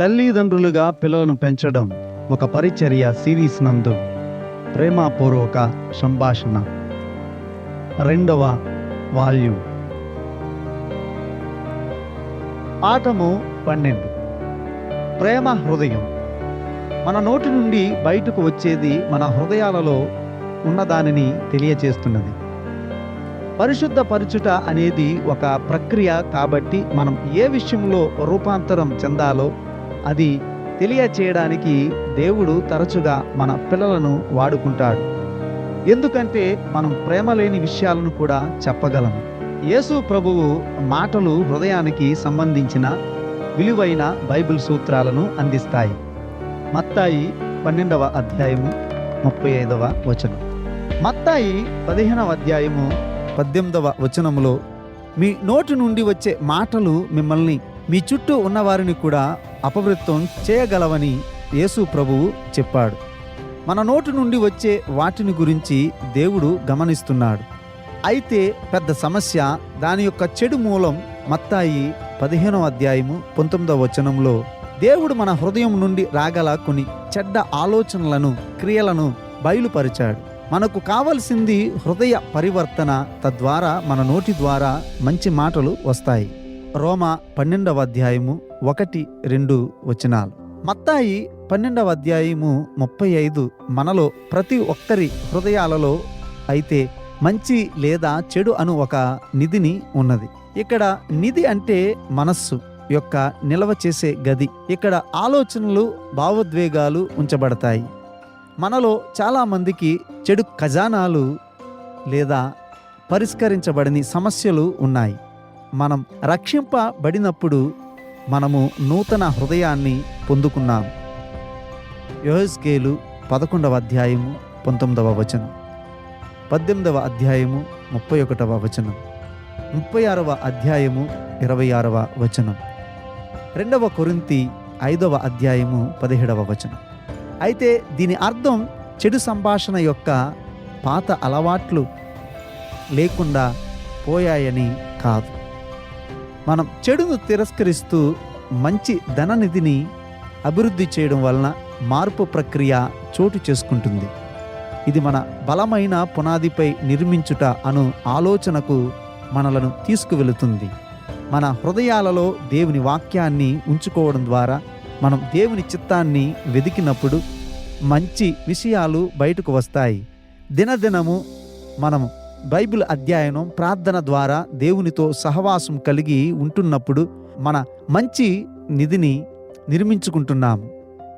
తల్లిదండ్రులుగా పిల్లలను పెంచడం ఒక పరిచర్య సిరీస్ నందు. ప్రేమపూర్వక సంభాషణ. రెండవ వాల్యూమ్. ఆటము పన్నెండు. ప్రేమ హృదయం. మన నోటి నుండి బయటకు వచ్చేది మన హృదయాలలో ఉన్నదానిని తెలియచేస్తున్నది. పరిశుద్ధ పరచుట అనేది ఒక ప్రక్రియ కాబట్టి మనం ఏ విషయంలో రూపాంతరం చెందాలో అది తెలియచేయడానికి దేవుడు తరచుగా మన పిల్లలను వాడుకుంటాడు. ఎందుకంటే మనం ప్రేమ లేని విషయాలను కూడా చెప్పగలము యేసు ప్రభువు మాటలు హృదయానికి సంబంధించిన విలువైన బైబిల్ సూత్రాలను అందిస్తాయి. మత్తాయి పన్నెండవ అధ్యాయము ముప్పై ఐదవ వచనం. మత్తాయి పదిహేనవ అధ్యాయము పద్దెనిమిదవ వచనములో మీ నోటి నుండి వచ్చే మాటలు మిమ్మల్ని మీ చుట్టూ ఉన్నవారిని కూడా అపవృత్తం చేయగలవని యేసు ప్రభువు చెప్పాడు. మన నోటి నుండి వచ్చే వాటిని గురించి దేవుడు గమనిస్తున్నాడు. అయితే పెద్ద సమస్య దాని యొక్క చెడు మూలం మత్తాయి పదిహేనవ అధ్యాయము పంతొమ్మిదవ వచనంలో దేవుడు మన హృదయం నుండి రాగల కొన్ని చెడ్డ ఆలోచనలను క్రియలను బయలుపరిచాడు. మనకు కావలసింది హృదయ పరివర్తన తద్వారా మన నోటి ద్వారా మంచి మాటలు వస్తాయి. రోమ పన్నెండవ అధ్యాయము ఒకటి రెండు వచనాలు. మత్తాయి పన్నెండవ అధ్యాయము ముప్పై ఐదు మనలో ప్రతి ఒక్కరి హృదయాలలో అయితే మంచి లేదా చెడు అను ఒక నిధిని ఉన్నది. ఇక్కడ నిధి అంటే మనస్సు యొక్క నిల్వ చేసే గది. ఇక్కడ ఆలోచనలు భావోద్వేగాలు ఉంచబడతాయి. మనలో చాలామందికి చెడు ఖజానాలు లేదా పరిష్కరించబడని సమస్యలు ఉన్నాయి. మనం రక్షింపబడినప్పుడు మనము నూతన హృదయాన్ని పొందుకున్నాం. యోహస్కేలు పదకొండవ అధ్యాయము పంతొమ్మిదవ వచనం. పద్దెనిమిదవ అధ్యాయము ముప్పై ఒకటవ వచనం. ముప్పై ఆరవ అధ్యాయము ఇరవై ఆరవ వచనం. రెండవ కొరింతి ఐదవ అధ్యాయము పదిహేడవ వచనం. అయితే దీని అర్థం చెడు సంభాషణ యొక్క పాత అలవాట్లు లేకుండా పోయాయని కాదు. మనం చెడును తిరస్కరిస్తూ మంచి ధననిధిని అభివృద్ధి చేయడం వలన మార్పు ప్రక్రియ చోటు చేసుకుంటుంది. ఇది మన బలమైన పునాదిపై నిర్మించుట అను ఆలోచనకు మనలను తీసుకువెళుతుంది. మన హృదయాలలో దేవుని వాక్యాన్ని ఉంచుకోవడం ద్వారా మనం దేవుని చిత్తాన్ని వెదికినప్పుడు మంచి విషయాలు బయటకు వస్తాయి. దినదినము మనము బైబిల్ అధ్యయనం ప్రార్థన ద్వారా దేవునితో సహవాసం కలిగి ఉంటున్నప్పుడు మన మంచి నిధిని నిర్మించుకుంటున్నాము.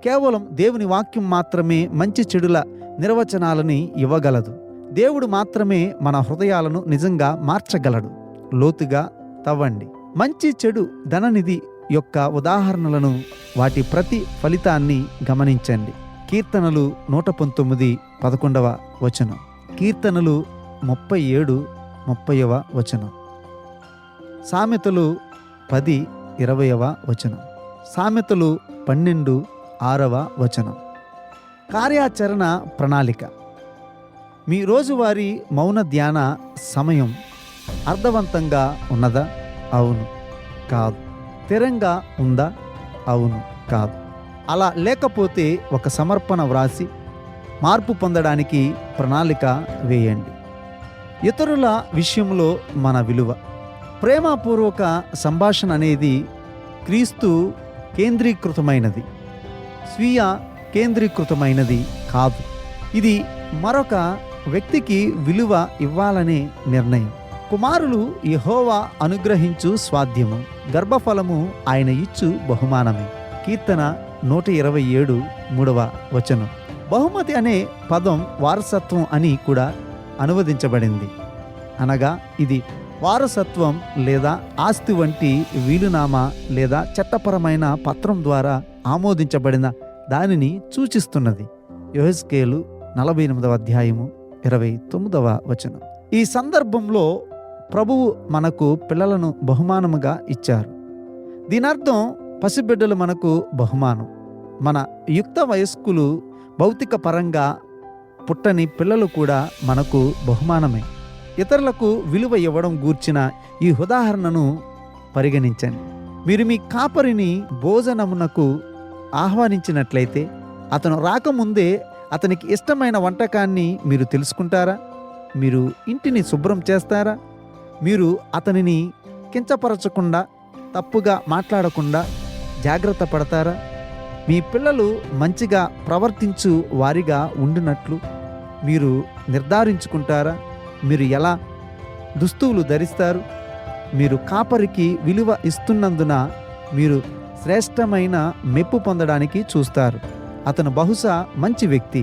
కేవలం దేవుని వాక్యం మాత్రమే మంచి చెడుల నిర్వచనాలని ఇవ్వగలదు. దేవుడు మాత్రమే మన హృదయాలను నిజంగా మార్చగలడు. లోతుగా తవ్వండి. మంచి చెడు ధననిధి యొక్క ఉదాహరణలను వాటి ప్రతి ఫలితాన్ని గమనించండి. కీర్తనలు నూట పంతొమ్మిది పదకొండవ వచనం. కీర్తనలు ముప్పై ఏడు ముప్పైవ వచనం. సామెతలు పది ఇరవయవ వచనం. సామెతలు పన్నెండు ఆరవ వచనం. కార్యాచరణ ప్రణాళిక. మీ రోజువారీ మౌన ధ్యాన సమయం అర్థవంతంగా ఉన్నదా? అవును. కాదు. స్థిరంగా ఉందా? అవును. కాదు. అలా లేకపోతే ఒక సమర్పణ వ్రాసి మార్పు పొందడానికి ప్రణాళిక వేయండి. ఇతరుల విషయంలో మన విలువ. ప్రేమపూర్వక సంభాషణ అనేది క్రీస్తు కేంద్రీకృతమైనది. స్వీయ కేంద్రీకృతమైనది కాదు. ఇది మరొక వ్యక్తికి విలువ ఇవ్వాలనే నిర్ణయం. కుమారులు యహోవా అనుగ్రహించు స్వాధ్యము గర్భఫలము ఆయన ఇచ్చు బహుమానమే. కీర్తన నూట ఇరవై ఏడు మూడవ వచనం. బహుమతి అనే పదం వారసత్వం అని కూడా అనువదించబడింది. అనగా ఇది వారసత్వం లేదా ఆస్తి వంటి వీలునామా లేదా చట్టపరమైన పత్రం ద్వారా ఆమోదించబడిన దానిని సూచిస్తున్నది. యోహెస్కేలు నలభై ఎనిమిదవ అధ్యాయము ఇరవై తొమ్మిదవ వచనం. ఈ సందర్భంలో ప్రభువు మనకు పిల్లలను బహుమానముగా ఇచ్చారు. దీనర్థం పసిబిడ్డలు మనకు బహుమానం. మన యుక్త వయస్కులు భౌతిక పరంగా పుట్టని పిల్లలు కూడా మనకు బహుమానమే. ఇతరులకు విలువ ఇవ్వడం గూర్చిన ఈ ఉదాహరణను పరిగణించండి. మీరు మీ కాపరిని భోజనమునకు ఆహ్వానించినట్లయితే అతను రాకముందే అతనికి ఇష్టమైన వంటకాన్ని మీరు తెలుసుకుంటారా? మీరు ఇంటిని శుభ్రం చేస్తారా? మీరు అతనిని కించపరచకుండా తప్పుగా మాట్లాడకుండా జాగ్రత్త పడతారా? మీ పిల్లలు మంచిగా ప్రవర్తించు వారిగా ఉండినట్లు మీరు నిర్ధారించుకుంటారా? మీరు ఎలా దుస్తువులు ధరిస్తారు? మీరు కాపరికి విలువ ఇస్తున్నందున మీరు శ్రేష్టమైన మెప్పు పొందడానికి చూస్తారు. అతను బహుశా మంచి వ్యక్తి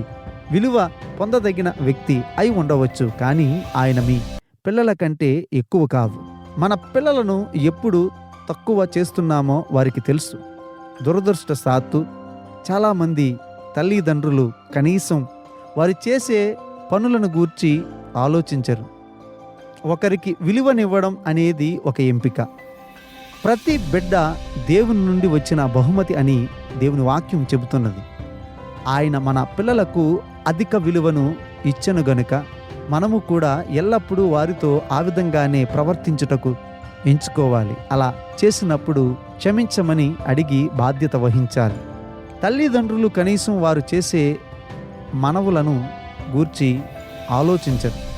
విలువ పొందదగిన వ్యక్తి అయి ఉండవచ్చు కానీ ఆయన మీ పిల్లల కంటే ఎక్కువ కాదు. మన పిల్లలను ఎప్పుడు తక్కువ చేస్తున్నామో వారికి తెలుసు. దురదృష్ట సాత్తు చాలామంది తల్లిదండ్రులు కనీసం వారు చేసే పనులను గూర్చి ఆలోచించరు. ఒకరికి విలువనివ్వడం అనేది ఒక ఎంపిక. ప్రతి బిడ్డ దేవుని నుండి వచ్చిన బహుమతి అని దేవుని వాక్యం చెబుతున్నది. ఆయన మన పిల్లలకు అధిక విలువను ఇచ్చను గనుక మనము కూడా ఎల్లప్పుడూ వారితో ఆ విధంగానే ప్రవర్తించుటకు ఎంచుకోవాలి. అలా చేసినప్పుడు క్షమించమని అడిగి బాధ్యత వహించాలి. తల్లిదండ్రులు కనీసం వారు చేసే మనవులను గూర్చి ఆలోచించరు.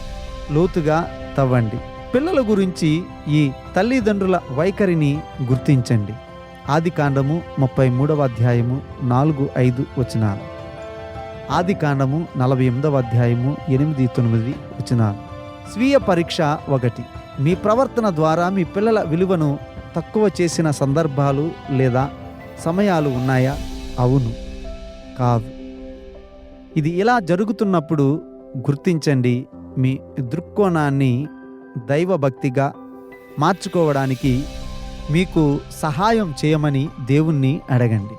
లోతుగా తవ్వండి. పిల్లల గురించి ఈ తల్లిదండ్రుల వైఖరిని గుర్తించండి. ఆది కాండము ముప్పై మూడవ అధ్యాయము నాలుగు ఐదు వచనాలు. ఆది కాండము నలభై ఎనిమిదవ అధ్యాయము ఎనిమిది తొమ్మిది వచనాలు. స్వీయ పరీక్ష ఒకటి. మీ ప్రవర్తన ద్వారా మీ పిల్లల విలువను తక్కువ చేసిన సందర్భాలు లేదా సమయాలు ఉన్నాయా? అవును. కాదు. ఇది ఇలా జరుగుతున్నప్పుడు గుర్తించండి మీ దృక్కోణాన్ని దైవభక్తిగా మార్చుకోవడానికి మీకు సహాయం చేయమని దేవుణ్ణి అడగండి.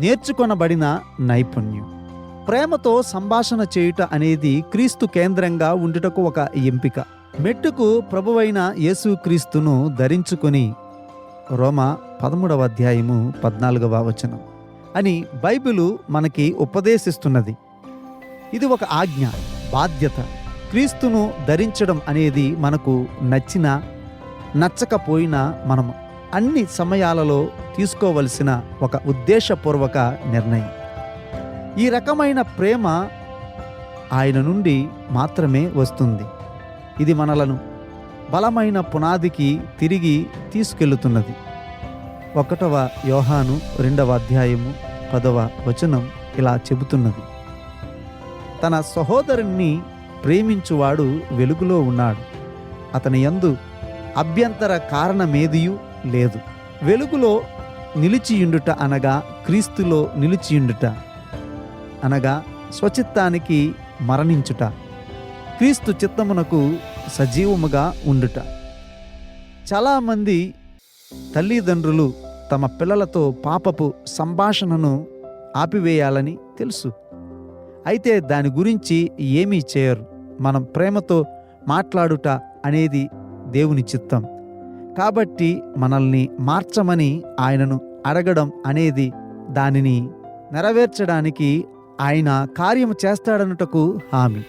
నేర్చుకొనబడిన నైపుణ్యం. ప్రేమతో సంభాషణ చేయుట అనేది క్రీస్తు కేంద్రంగా ఉండుటకు ఒక ఎంపిక. మెట్టుకు ప్రభువైన యేసుక్రీస్తును ధరించుకొని రోమ పదమూడవ అధ్యాయము పద్నాలుగవ వచనం అని బైబిలు మనకి ఉపదేశిస్తున్నది. ఇది ఒక ఆజ్ఞ బాధ్యత. క్రీస్తును ధరించడం అనేది మనకు నచ్చిన నచ్చకపోయినా మనం అన్ని సమయాలలో తీసుకోవలసిన ఒక ఉద్దేశపూర్వక నిర్ణయం. ఈ రకమైన ప్రేమ ఆయన నుండి మాత్రమే వస్తుంది. ఇది మనలను బలమైన పునాదికి తిరిగి తీసుకెళ్తున్నది ఒకటవ యోహాను రెండవ అధ్యాయము పదవ వచనం ఇలా చెబుతున్నది. తన సహోదరుణ్ణి ప్రేమించువాడు వెలుగులో ఉన్నాడు. అతని యందు అభ్యంతర కారణమేదియూ లేదు. వెలుగులో నిలిచియుండుట అనగా క్రీస్తులో నిలిచియుండుట అనగా స్వచిత్తానికి మరణించుట. క్రీస్తు చిత్తమునకు సజీవముగా ఉండుట. చాలామంది తల్లిదండ్రులు తమ పిల్లలతో పాపపు సంభాషణను ఆపివేయాలని తెలుసు. అయితే దాని గురించి ఏమీ చేయరు. మనం ప్రేమతో మాట్లాడుట అనేది దేవుని చిత్తం. కాబట్టి మనల్ని మార్చమని ఆయనను అడగడం అనేది దానిని నెరవేర్చడానికి ఆయన కార్యము చేస్తాడనుటకు హామీ.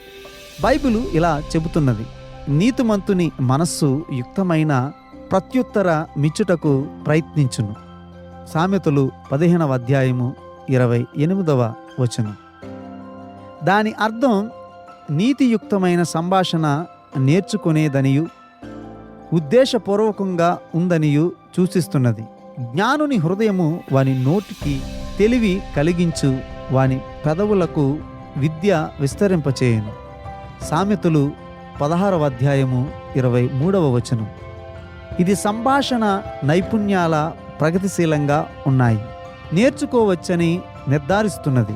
బైబిలు ఇలా చెబుతున్నది. నీతిమంతుని మనస్సు యుక్తమైన ప్రత్యుత్తర మిచ్చుటకు ప్రయత్నించును. సామెతలు పదిహేనవ అధ్యాయము ఇరవై ఎనిమిదవ వచనం. దాని అర్థం నీతియుక్తమైన సంభాషణ నేర్చుకునేదనియు ఉద్దేశపూర్వకంగా ఉందనియు సూచిస్తున్నది. జ్ఞానుని హృదయము వాని నోటికి తెలివి కలిగించు వాని పెదవులకు విద్య విస్తరింపచేయను. సామెతలు పదహారవ అధ్యాయము ఇరవై మూడవ వచనం. ఇది సంభాషణ నైపుణ్యాల ప్రగతిశీలంగా ఉన్నాయి. నేర్చుకోవచ్చని నిర్ధారిస్తున్నది.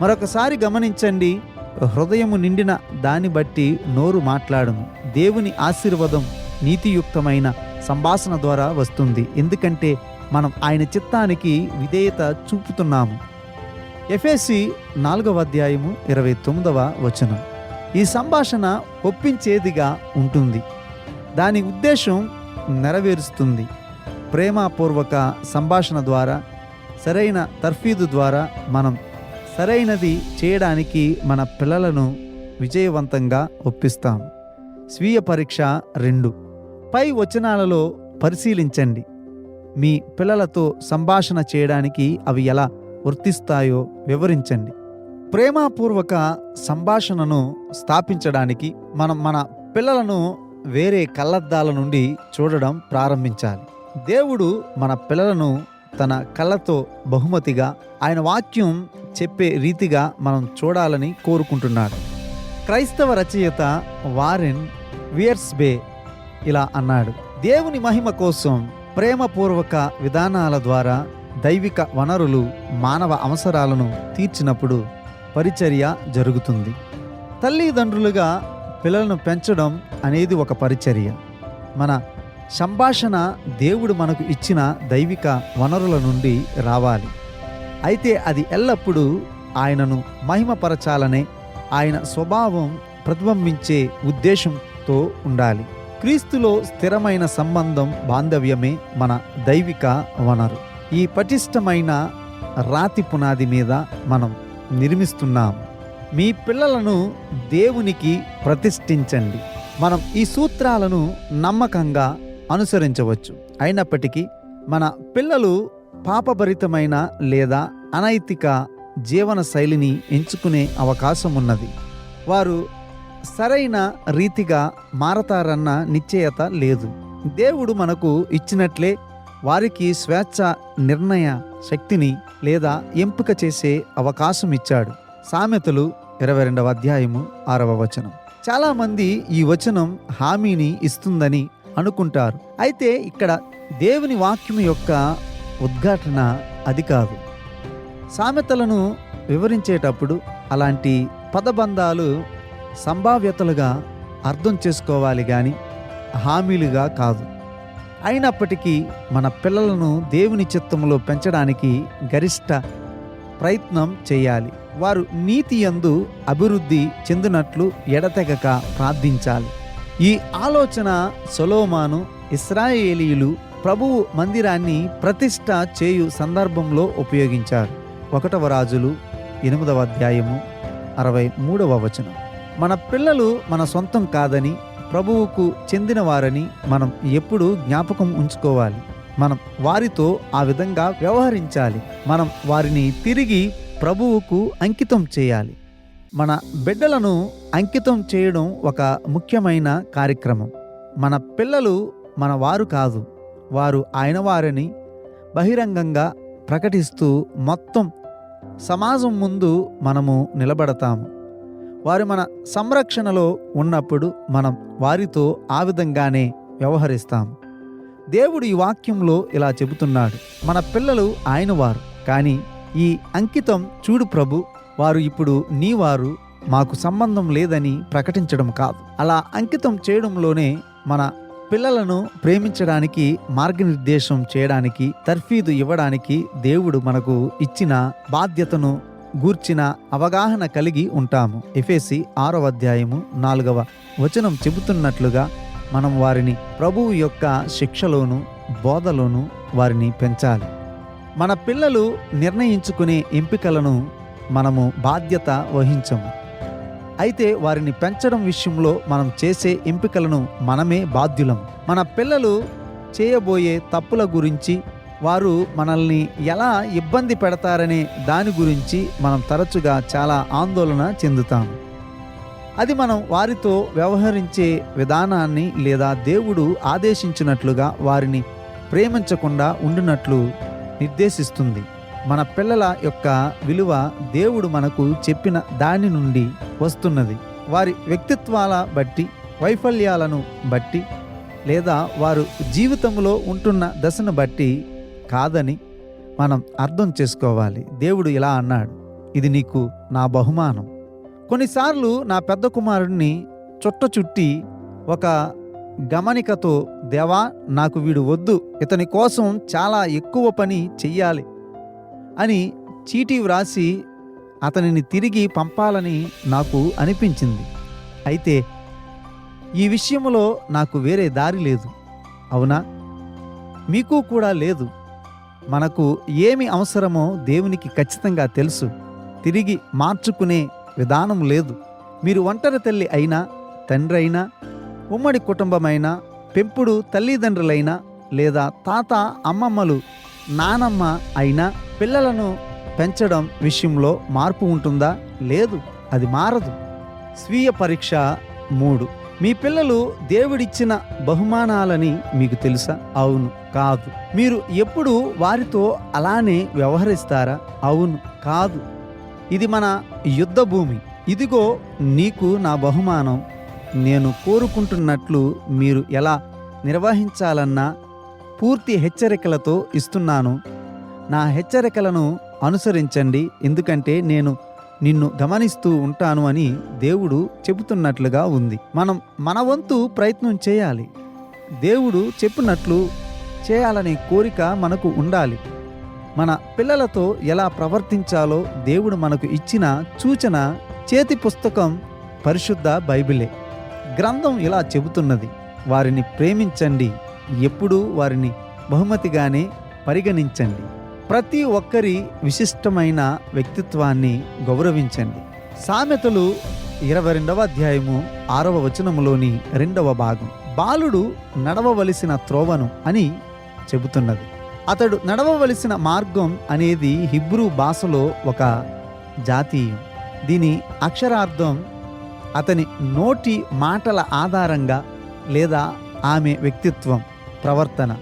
మరొకసారి గమనించండి హృదయము నిండిన దాన్ని బట్టి నోరు మాట్లాడము దేవుని ఆశీర్వాదం నీతియుక్తమైన సంభాషణ ద్వారా వస్తుంది. ఎందుకంటే మనం ఆయన చిత్తానికి విధేయత చూపుతున్నాము. ఎఫ్ఎసి నాలుగవ అధ్యాయము ఇరవై తొమ్మిదవ వచనం. ఈ సంభాషణ ఒప్పించేదిగా ఉంటుంది. దాని ఉద్దేశం నెరవేరుస్తుంది. ప్రేమపూర్వక సంభాషణ ద్వారా సరైన తర్ఫీదు ద్వారా మనం సరైనది చేయడానికి మన పిల్లలను విజయవంతంగా ఒప్పిస్తాం. స్వీయ పరీక్ష రెండు. పై వచనాలలో పరిశీలించండి. మీ పిల్లలతో సంభాషణ చేయడానికి అవి ఎలా వర్తిస్తాయో వివరించండి. ప్రేమపూర్వక సంభాషణను స్థాపించడానికి మనం మన పిల్లలను వేరే కళ్ళద్దాల నుండి చూడడం ప్రారంభించాలి. దేవుడు మన పిల్లలను తన కళ్ళతో బహుమతిగా ఆయన వాక్యం చెప్పే రీతిగా మనం చూడాలని కోరుకుంటున్నాడు. క్రైస్తవ రచయిత వారెన్ వియర్స్బే ఇలా అన్నాడు దేవుని మహిమ కోసం ప్రేమపూర్వక విధానాల ద్వారా దైవిక వనరులు మానవ అవసరాలను తీర్చినప్పుడు పరిచర్య జరుగుతుంది. తల్లిదండ్రులుగా పిల్లలను పెంచడం అనేది ఒక పరిచర్య. మన సంభాషణ దేవుడు మనకు ఇచ్చిన దైవిక వనరుల నుండి రావాలి. అయితే అది ఎల్లప్పుడూ ఆయనను మహిమపరచాలనే ఆయన స్వభావం ప్రతిబింబించే ఉద్దేశంతో ఉండాలి. క్రీస్తులో స్థిరమైన సంబంధం బాంధవ్యమే మన దైవిక వనరు. ఈ పటిష్టమైన రాతి పునాది మీద మనం నిర్మిస్తున్నాం. మీ పిల్లలను దేవునికి ప్రతిష్ఠించండి. మనం ఈ సూత్రాలను నమ్మకంగా అనుసరించవచ్చు. అయినప్పటికీ మన పిల్లలు పాపభరితమైన లేదా అనైతిక జీవన శైలిని ఎంచుకునే అవకాశం ఉన్నది వారు సరైన రీతిగా మారతారన్న నిశ్చయత లేదు. దేవుడు మనకు ఇచ్చినట్లే వారికి స్వేచ్ఛ నిర్ణయ శక్తిని లేదా ఎంపిక చేసే అవకాశం ఇచ్చాడు. సామెతలు ఇరవై రెండవ అధ్యాయము ఆరవ వచనం. చాలామంది ఈ వచనం హామీని ఇస్తుందని అనుకుంటారు. అయితే ఇక్కడ దేవుని వాక్యం యొక్క ఉద్ఘాటన అది కాదు. సామెతలను వివరించేటప్పుడు అలాంటి పదబంధాలు సంభావ్యతలుగా అర్థం చేసుకోవాలి కానీ హామీలుగా కాదు. అయినప్పటికీ మన పిల్లలను దేవుని చిత్తంలో పెంచడానికి గరిష్ట ప్రయత్నం చేయాలి. వారు నీతి యందు అభివృద్ధి చెందినట్లు ఎడతెగక ప్రార్థించాలి. ఈ ఆలోచన సొలోమాను ఇస్రాయేలీయులు ప్రభువు మందిరాన్ని ప్రతిష్ట చేయు సందర్భంలో ఉపయోగించారు. ఒకటవ రాజులు ఎనిమిదవ అధ్యాయము అరవై మూడవ వచనం. మన పిల్లలు మన సొంతం కాదని ప్రభువుకు చెందినవారని మనం ఎప్పుడూ జ్ఞాపకం ఉంచుకోవాలి. మనం వారితో ఆ విధంగా వ్యవహరించాలి. మనం వారిని తిరిగి ప్రభువుకు అంకితం చేయాలి. మన బిడ్డలను అంకితం చేయడం ఒక ముఖ్యమైన కార్యక్రమం. మన పిల్లలు మన వారు కాదు. వారు ఆయన వారిని బహిరంగంగా ప్రకటిస్తూ మొత్తం సమాజం ముందు మనము నిలబడతాము. వారు మన సంరక్షణలో ఉన్నప్పుడు మనం వారితో ఆ విధంగానే వ్యవహరిస్తాం. దేవుడు ఈ వాక్యంలో ఇలా చెబుతున్నాడు. మన పిల్లలు ఆయన వారు కానీ ఈ అంకితం చూడు ప్రభు వారు ఇప్పుడు నీ వారు మాకు సంబంధం లేదని ప్రకటించడం కాదు. అలా అంకితం చేయడంలోనే మన పిల్లలను ప్రేమించడానికి మార్గనిర్దేశం చేయడానికి తర్ఫీదు ఇవ్వడానికి దేవుడు మనకు ఇచ్చిన బాధ్యతను గూర్చిన అవగాహన కలిగి ఉంటాము. ఎఫేసి ఆరవ అధ్యాయము నాలుగవ వచనం చెబుతున్నట్లుగా మనం వారిని ప్రభువు యొక్క శిక్షలోను బోధలోను వారిని పెంచాలి. మన పిల్లలు నిర్ణయించుకునే ఎంపికలను మనము బాధ్యత వహించము. అయితే వారిని పెంచడం విషయంలో మనం చేసే ఎంపికలను మనమే బాధ్యులం. మన పిల్లలు చేయబోయే తప్పుల గురించి వారు మనల్ని ఎలా ఇబ్బంది పెడతారనే దాని గురించి మనం తరచుగా చాలా ఆందోళన చెందుతాం. అది మనం వారితో వ్యవహరించే విధానాన్ని లేదా దేవుడు ఆదేశించినట్లుగా వారిని ప్రేమించకుండా ఉండినట్లు నిర్దేశిస్తుంది. మన పిల్లల యొక్క విలువ దేవుడు మనకు చెప్పిన దాని నుండి వస్తున్నది. వారి వ్యక్తిత్వాల బట్టి వైఫల్యాలను బట్టి లేదా వారు జీవితంలో ఉంటున్న దశను బట్టి కాదని మనం అర్థం చేసుకోవాలి. దేవుడు ఇలా అన్నాడు ఇది నీకు నా బహుమానం. కొన్నిసార్లు నా పెద్ద కుమారుడిని చుట్ట చుట్టి ఒక గమనికతో దేవా నాకు వీడు వద్దు ఇతని కోసం చాలా ఎక్కువ పని చెయ్యాలి అని చీటీ వ్రాసి అతనిని తిరిగి పంపాలని నాకు అనిపించింది. అయితే ఈ విషయంలో నాకు వేరే దారి లేదు. అవునా? మీకు కూడా లేదు. మనకు ఏమి అవసరమో దేవునికి ఖచ్చితంగా తెలుసు. తిరిగి మార్చుకునే విధానం లేదు. మీరు ఒంటరి తల్లి అయినా తండ్రి అయినా ఉమ్మడి కుటుంబమైనా పెంపుడు తల్లిదండ్రులైనా లేదా తాత అమ్మమ్మలు నానమ్మ అయినా పిల్లలను పెంచడం విషయంలో మార్పు ఉంటుందా? లేదు. అది మారదు. స్వీయ పరీక్ష మూడు. మీ పిల్లలు దేవుడిచ్చిన బహుమానాలని మీకు తెలుసా? అవును కాదు. మీరు ఎప్పుడు వారితో అలానే వ్యవహరిస్తారా? అవును కాదు. ఇది మన యుద్ధ భూమి. ఇదిగో నీకు నా బహుమానం. నేను కోరుకుంటున్నట్లు మీరు ఎలా నిర్వహించాలన్న పూర్తి హెచ్చరికలతో ఇస్తున్నాను. నా హెచ్చరికలను అనుసరించండి. ఎందుకంటే నేను నిన్ను గమనిస్తూ ఉంటాను అని దేవుడు చెబుతున్నట్లుగా ఉంది. మనం మన వంతు ప్రయత్నం చేయాలి. దేవుడు చెప్పినట్లు చేయాలనే కోరిక మనకు ఉండాలి. మన పిల్లలతో ఎలా ప్రవర్తించాలో దేవుడు మనకు ఇచ్చిన సూచన చేతి పుస్తకం పరిశుద్ధ బైబిలే. గ్రంథం ఇలా చెబుతున్నది వారిని ప్రేమించండి ఎప్పుడూ వారిని బహుమతిగానే పరిగణించండి. ప్రతి ఒక్కరి విశిష్టమైన వ్యక్తిత్వాన్ని గౌరవించండి. సామెతలు ఇరవై రెండవ అధ్యాయము ఆరవ వచనములోని రెండవ భాగం. బాలుడు నడవవలసిన త్రోవను అని చెబుతున్నది. అతడు నడవవలసిన మార్గం అనేది హిబ్రూ భాషలో ఒక జాతీయం దీని అక్షరార్థం అతని నోటి మాటల ఆధారంగా లేదా ఆమె వ్యక్తిత్వం ప్రవర్తన.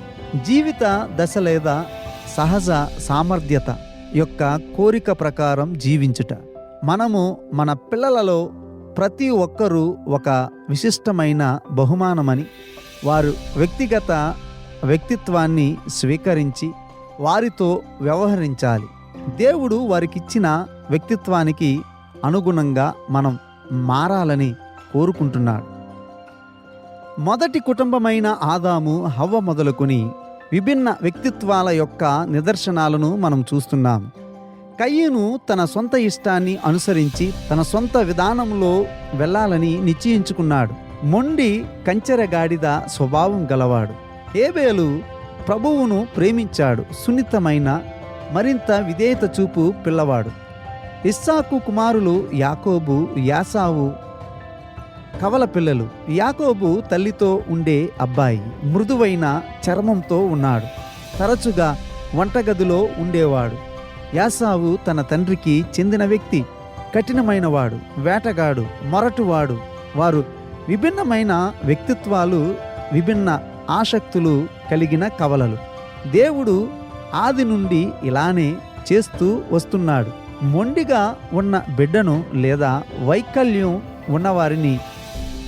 జీవిత దశ లేదా సహజ సామర్థ్యత యొక్క కోరిక ప్రకారం జీవించుట. మనము మన పిల్లలలో ప్రతి ఒక్కరూ ఒక విశిష్టమైన బహుమానమని వారు వ్యక్తిగత వ్యక్తిత్వాన్ని స్వీకరించి వారితో వ్యవహరించాలి. దేవుడు వారికిచ్చిన వ్యక్తిత్వానికి అనుగుణంగా మనం మారాలని కోరుకుంటున్నాడు. మొదటి కుటుంబమైన ఆదాము హవ్వ మొదలుకొని విభిన్న వ్యక్తిత్వాల యొక్క నిదర్శనాలను మనం చూస్తున్నాం. కయ్యను తన సొంత ఇష్టాన్ని అనుసరించి తన సొంత విధానంలో వెళ్ళాలని నిశ్చయించుకున్నాడు. మొండి కంచెరగాడిద స్వభావం గలవాడు. ఏబేలు ప్రభువును ప్రేమించాడు. సున్నితమైన మరింత విధేయత చూపు పిల్లవాడు. ఇస్సాకు కుమారులు యాకోబు యాసావు కవల పిల్లలు. యాకోబు తల్లితో ఉండే అబ్బాయి మృదువైన చర్మంతో ఉన్నాడు. తరచుగా వంటగదిలో ఉండేవాడు. యాసావు తన తండ్రికి చెందిన వ్యక్తి కఠినమైనవాడు వేటగాడు మొరటువాడు. వారు విభిన్నమైన వ్యక్తిత్వాలు విభిన్న ఆసక్తులు కలిగిన కవలలు. దేవుడు ఆది నుండి ఇలానే చేస్తూ వస్తున్నాడు. మొండిగా ఉన్న బిడ్డను లేదా వైకల్యం ఉన్నవారిని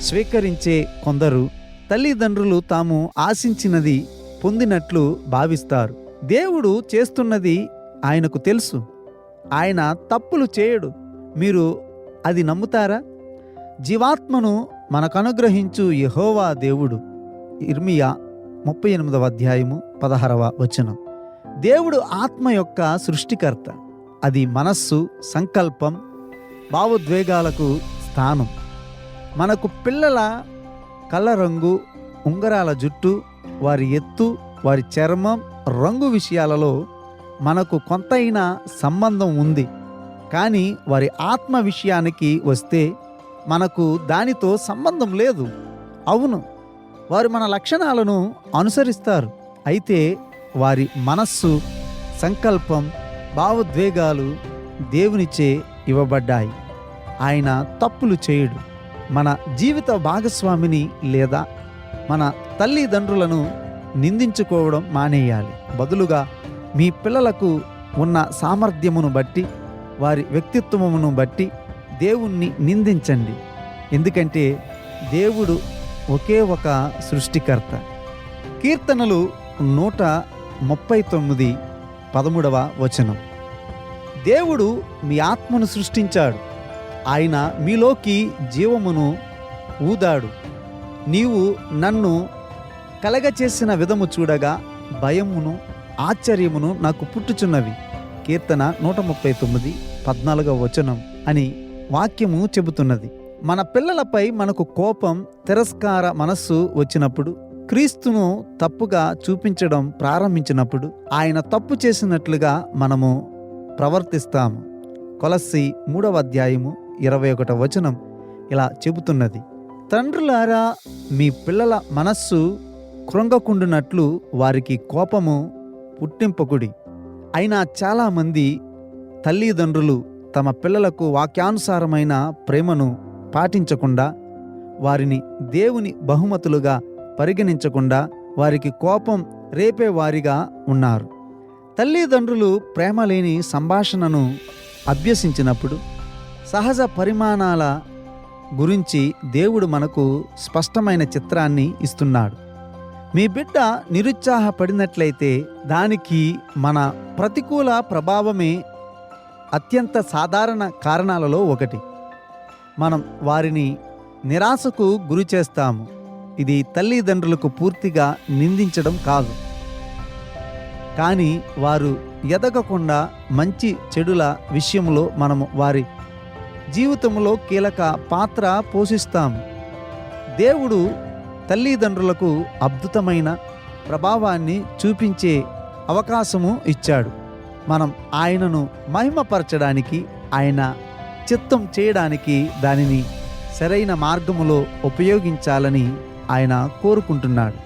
స్వీకరించే కొందరు తల్లిదండ్రులు తాము ఆశించినది పొందినట్లు భావిస్తారు. దేవుడు చేస్తున్నది ఆయనకు తెలుసు. ఆయన తప్పులు చేయడు. మీరు అది నమ్ముతారా? జీవాత్మను మనకు అనుగ్రహించు యహోవా దేవుడు. ఇర్మియా ముప్పై ఎనిమిదవ అధ్యాయము పదహారవ వచనం. దేవుడు ఆత్మ యొక్క సృష్టికర్త. అది మనస్సు సంకల్పం భావోద్వేగాలకు స్థానం. మనకు పిల్లల కళ్ళ రంగు ఉంగరాల జుట్టు వారి ఎత్తు వారి చర్మం రంగు విషయాలలో మనకు కొంతైనా సంబంధం ఉంది. కానీ వారి ఆత్మ విషయానికి వస్తే మనకు దానితో సంబంధం లేదు. అవును వారు మన లక్షణాలను అనుసరిస్తారు. అయితే వారి మనస్సు సంకల్పం భావోద్వేగాలు దేవునిచే ఇవ్వబడ్డాయి. ఆయన తప్పులు చేయడు. మన జీవిత భాగస్వామిని లేదా మన తల్లిదండ్రులను నిందించుకోవడం మానేయాలి. బదులుగా మీ పిల్లలకు ఉన్న సామర్థ్యమును బట్టి వారి వ్యక్తిత్వమును బట్టి దేవుణ్ణి నిందించండి. ఎందుకంటే దేవుడు ఒకే ఒక సృష్టికర్త. కీర్తనలు నూట ముప్పై తొమ్మిది పదమూడవ వచనం. దేవుడు మీ ఆత్మను సృష్టించాడు. ఆయన మీలోకి జీవమును ఊదాడు. నీవు నన్ను కలగచేసిన విధము చూడగా భయమును ఆశ్చర్యమును నాకు పుట్టుచున్నవి. కీర్తన నూట ముప్పై తొమ్మిది పద్నాలుగవ వచనం అని వాక్యము చెబుతున్నది. మన పిల్లలపై మనకు కోపం తిరస్కార మనస్సు వచ్చినప్పుడు క్రీస్తును తప్పుగా చూపించడం ప్రారంభించినప్పుడు ఆయన తప్పు చేసినట్లుగా మనము ప్రవర్తిస్తాము. కొలసి మూడవ అధ్యాయము ఇరవై ఒకట వచనం ఇలా చెబుతున్నది. తండ్రులారా మీ పిల్లల మనస్సు కృంగకుండునట్లు వారికి కోపము పుట్టింపకుడి. అయినా చాలామంది తల్లిదండ్రులు తమ పిల్లలకు వాక్యానుసారమైన ప్రేమను పాటించకుండా వారిని దేవుని బహుమతులుగా పరిగణించకుండా వారికి కోపం రేపేవారిగా ఉన్నారు. తల్లిదండ్రులు ప్రేమ లేని సంభాషణను అభ్యసించినప్పుడు సహజ పరిమాణాల గురించి దేవుడు మనకు స్పష్టమైన చిత్రాన్ని ఇస్తున్నాడు. మీ బిడ్డ నిరుత్సాహపడినట్లయితే దానికి మన ప్రతికూల ప్రభావమే అత్యంత సాధారణ కారణాలలో ఒకటి. మనం వారిని నిరాశకు గురి చేస్తాము. ఇది తల్లిదండ్రులకు పూర్తిగా నిందించడం కాదు. కానీ వారు ఎదగకుండా మంచి చెడుల విషయంలో మనము వారి జీవితంలో కీలక పాత్ర పోషిస్తాం. దేవుడు తల్లిదండ్రులకు అద్భుతమైన ప్రభావాన్ని చూపించే అవకాశము ఇచ్చాడు. మనం ఆయనను మహిమపరచడానికి ఆయన చిత్తం చేయడానికి దానిని సరైన మార్గములో ఉపయోగించాలని ఆయన కోరుకుంటున్నాడు.